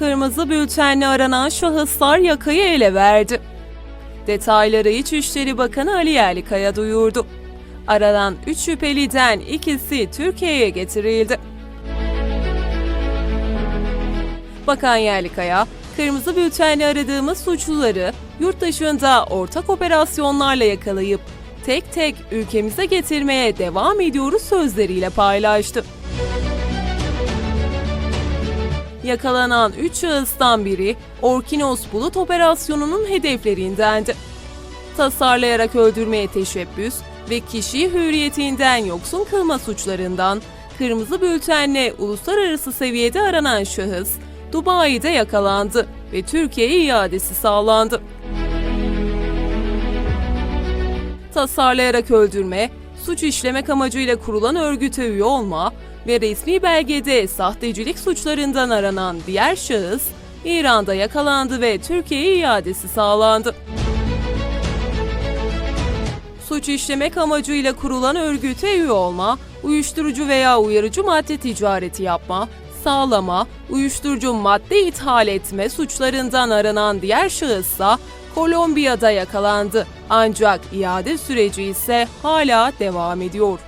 kırmızı bültenle aranan şahıslar yakayı ele verdi. Detayları İçişleri Bakanı Ali Yerlikaya duyurdu. Aranan 3 şüpheliden ikisi Türkiye'ye getirildi. Bakan Yerlikaya, kırmızı bültenle aradığımız suçluları yurt dışında ortak operasyonlarla yakalayıp tek tek ülkemize getirmeye devam ediyoruz sözleriyle paylaştı. Yakalanan 3 şahıstan biri Orkinos Bulut operasyonunun hedeflerindendi. Tasarlayarak öldürmeye teşebbüs ve kişiyi hürriyetinden yoksun kılma suçlarından kırmızı bültenle uluslararası seviyede aranan şahıs Dubai'de yakalandı ve Türkiye'ye iadesi sağlandı. Tasarlayarak öldürme, suç işlemek amacıyla kurulan örgüte üye olma ve resmi belgede sahtecilik suçlarından aranan diğer şahıs İran'da yakalandı ve Türkiye'ye iadesi sağlandı. Suç işlemek amacıyla kurulan örgüte üye olma, uyuşturucu veya uyarıcı madde ticareti yapma, sağlama, uyuşturucu madde ithal etme suçlarından aranan diğer şahıssa Kolombiya'da yakalandı. Ancak iade süreci ise hala devam ediyor.